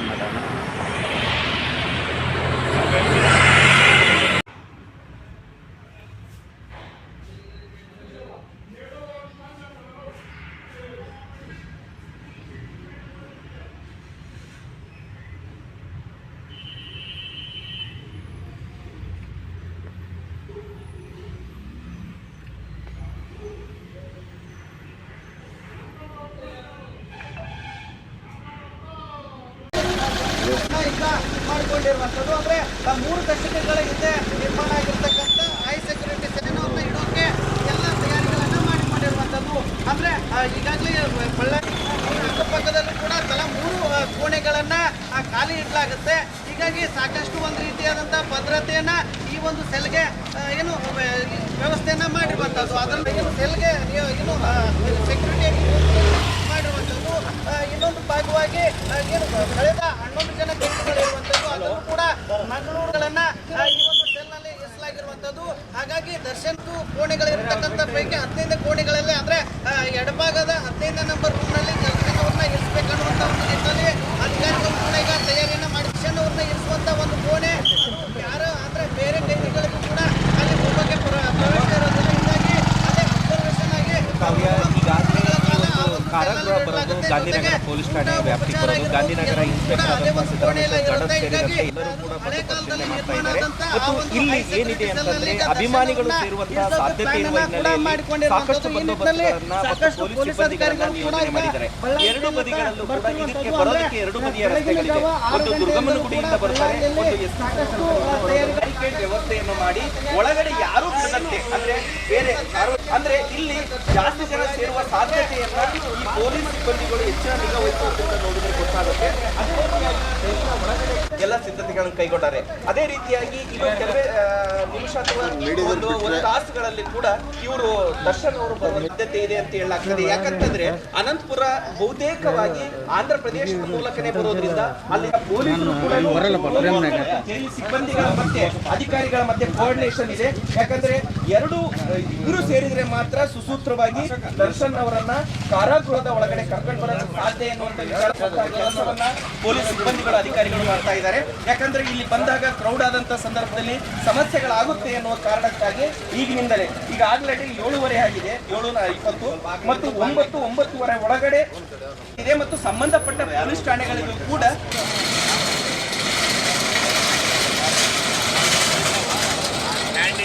വന്നതാണ് ಮಾಡಿಕೊಂಡಿರುವಂಥದ್ದು. ಅಂದ್ರೆ ಮೂರು ದಶಕಗಳ ಹಿಂದೆ ನಿರ್ಮಾಣ ಆಗಿರ್ತಕ್ಕಂಥ ಹೈ ಸೆಕ್ಯೂರಿಟಿ ಸೆನೆನವನ್ನು ಇಡೋಕೆ ಎಲ್ಲ ತಯಾರಿಗಳನ್ನ ಮಾಡಿಕೊಂಡಿರುವಂಥದ್ದು. ಅಂದ್ರೆ ಈಗಾಗಲೇ ಬಳ್ಳಾರಿ ಅಕ್ಕಪಕ್ಕದಲ್ಲೂ ಕೂಡ ತಲಾ ಮೂರು ಕೋಣೆಗಳನ್ನು ಖಾಲಿ ಇಡಲಾಗುತ್ತೆ. ಹೀಗಾಗಿ ಸಾಕಷ್ಟು ಒಂದು ರೀತಿಯಾದಂಥ ಭದ್ರತೆಯನ್ನ ಈ ಒಂದು ಸೆಲ್ಗೆ ಏನು ವ್ಯವಸ್ಥೆಯನ್ನು ಮಾಡಿರುವಂಥದ್ದು. ಅದರಲ್ಲಿ ಏನು ಸೆಲ್ಗೆ, ಏನು ಸೆಕ್ಯೂರಿಟಿ ಮಾಡಿರುವಂಥದ್ದು. ಇನ್ನೊಂದು ಭಾಗವಾಗಿ ಏನು, ಕಳೆದ ಹನ್ನೊಂದು ಜನ ಅದನ್ನು ಕೂಡ ಮಂಗಳೂರುಗಳನ್ನ ಈ ಒಂದು ಸೆಲ್ನಲ್ಲಿ ಇರಿಸಲಾಗಿರುವಂತದ್ದು ಹಾಗಾಗಿ ದರ್ಶನ್ ಕೋಣೆಗಳಿರ್ತಕ್ಕಂಥ ಪೈಕಿ ಹದಿನೈದು ಕೋಣೆಗಳಲ್ಲಿ ಅಂದ್ರೆ ಎಡಭಾಗದ ಹದಿನೈದು ನಂಬರ್ ರೂಮ್ನಲ್ಲಿ ದರ್ಶನವನ್ನ ಇರಿಸಬೇಕನ್ನುವಂತ ಒಂದು ನಿಟ್ಟಿನಲ್ಲಿ ಅಧಿಕಾರಿಗಳು ಕೂಡ ಈಗ ತಯಾರಿಯನ್ನ ಮಾಡಿ ದರ್ಶನ್ ಅವ್ರನ್ನ ಇರಿಸುವಂತ ಒಂದು ಕೋಣೆ ಯಾರು ಅಂದ್ರೆ ಬೇರೆ ಕೈದಿಗಳಿಗೂ ಕೂಡ ಅಲ್ಲಿ ಹೋಗೋಕೆ ಪ್ರ- ಪ್ರವೇಶ ಇರೋದಿಲ್ಲ ಹೀಗಾಗಿ ಅದೇ ಅಬ್ಸರ್ವೇಷನ್ ಆಗಿ ಕಾವ್ಯ ಈಗಾಗಲೇ ಕಾಲ ಆ ಇವತ್ತು ಒಂದು ಕಾರಾಗೃಹ ಸೆಲ್ನಲ್ಲಿ ಬರೋದು ಇಡಲಾಗುತ್ತೆ. ಗಾಂಧಿನಗರ ಪೊಲೀಸ್ ಠಾಣೆ ವ್ಯಾಪ್ತಿ ಬರೋದು ಗಾಂಧಿನಗರ ಇನ್ಸ್ಪೆಕ್ಟರ್ ಆದಂತಹ ಒಂದು ಕೋಣೆಯಲ್ಲಿ ಸಿದ್ದರಾಮೇಶ್ವರ ಇರುತ್ತೆ. ಗಡದ್ ಸೇರಿದಂತೆ ಎಲ್ಲರೂ ಕೂಡ ಬಂದು ಪರಿಶೀಲನೆ ಮಾಡ್ತಾ ಇದ್ದಾರೆ. ಮತ್ತು ಇಲ್ಲಿ ಏನಿದೆ ಅಂತಂದ್ರೆ ಅಭಿಮಾನಿಗಳು ಸೇರುವಂತಹ ಸಾಧ್ಯತೆ ಇರುವ ಹಿನ್ನೆಲೆಯಲ್ಲಿ ಸಾಕಷ್ಟು ಬಂದೋಬಸ್ತುಗಳನ್ನ ಮತ್ತು ಪೊಲೀಸ್ ಸಿಬ್ಬಂದಿಗಳನ್ನ ನಿಯೋಜನೆ ಮಾಡಿದ್ದಾರೆ. ಎರಡು ಬದಿಗಳಲ್ಲೂ ಕೂಡ ಇದಕ್ಕೆ ಬರೋದಕ್ಕೆ ಎರಡು ಬದಿಯ ಆರು ಒಂದು ದುರ್ಗಮ್ಮನ ಗುಡಿಯಿಂದ ಬರುತ್ತಾರೆ ಬರ್ತಾರೆ ಒಂದು ಎಸ್ ಬ್ಯಾರಿಕೇಡ್ ವ್ಯವಸ್ಥೆಯನ್ನು ಮಾಡಿ ಒಳಗಡೆ ಯಾರು ಬಿಡದಂತೆ ಅಂದ್ರೆ ಬೇರೆ ಅಂದ್ರೆ ಇಲ್ಲಿ ಜಾಸ್ತಿ ಜನ ಸೇರುವ ಸಾಧ್ಯತೆಯನ್ನ ಈ ಪೊಲೀಸ್ ಸಿಬ್ಬಂದಿಗಳು ಹೆಚ್ಚಿನ ನಿಗಾ ವಹಿಸುವುದರಿಂದ ನೋಡಿದ್ರೆ ಗೊತ್ತಾಗುತ್ತೆ. ಎಲ್ಲ ಸಿದ್ಧತೆಗಳನ್ನು ಕೈಗೊಂಡಾರೆ. ಅದೇ ರೀತಿಯಾಗಿ ಇನ್ನು ಕೆಲವೇ ನಿಮಿಷ ಅಥವಾ ಒಂದು ಒಂದು ತಾಸುಗಳಲ್ಲಿ ಕೂಡ ಇವರು ದರ್ಶನ್ ಅವರು ಬರುವ ಸಿದ್ಧತೆ ಇದೆ ಅಂತ ಹೇಳಲಾಗ್ತದೆ. ಯಾಕಂತಂದ್ರೆ ಅನಂತಪುರ ಬಹುತೇಕವಾಗಿ ಆಂಧ್ರ ಪ್ರದೇಶದ ಮೂಲಕನೇ ಬರೋದ್ರಿಂದ ಅಲ್ಲಿ ಪೊಲೀಸರು ಕೂಡ ಸಿಬ್ಬಂದಿಗಳ ಮತ್ತೆ ಅಧಿಕಾರಿಗಳ ಮಧ್ಯೆ ಕೋಆರ್ಡಿನೇಷನ್ ಇದೆ. ಯಾಕಂದ್ರೆ ಎರಡು ಇಬ್ಬರು ಸೇರಿದ್ರೆ ಮಾತ್ರ ಸುಸೂತ್ರವಾಗಿ ದರ್ಶನ್ ಅವರನ್ನ ಕಾರಾಗೃಹದ ಒಳಗಡೆ ಕರ್ಕೊಂಡು ಬರಲು ಸಾಧ್ಯ ಎನ್ನುವಂತ ವಿಚಾರ ಕೆಲಸವನ್ನ ಪೊಲೀಸ್ ಸಿಬ್ಬಂದಿಗಳ ಅಧಿಕಾರಿಗಳು ಮಾಡ್ತಾ ಇದ್ದಾರೆ. ಯಾಕಂದ್ರೆ ಇಲ್ಲಿ ಬಂದಾಗ ಕ್ರೌಡ್ ಆದಂತ ಸಂದರ್ಭದಲ್ಲಿ ಸಮಸ್ಯೆಗಳಾಗುತ್ತೆ ಎನ್ನುವ ಕಾರಣಕ್ಕಾಗಿ ಈಗಿನಿಂದಲೇ, ಈಗ ಆಗ್ಲೇ ಏಳುವರೆ ಆಗಿದೆ, ಏಳು ಇಪ್ಪತ್ತು ಮತ್ತು ಒಂಬತ್ತು, ಒಂಬತ್ತುವರೆ ಒಳಗಡೆ ಇದೆ ಮತ್ತು ಸಂಬಂಧಪಟ್ಟ ಪೊಲೀಸ್ ಠಾಣೆಗಳಿಗೂ ಕೂಡ ಯಾರು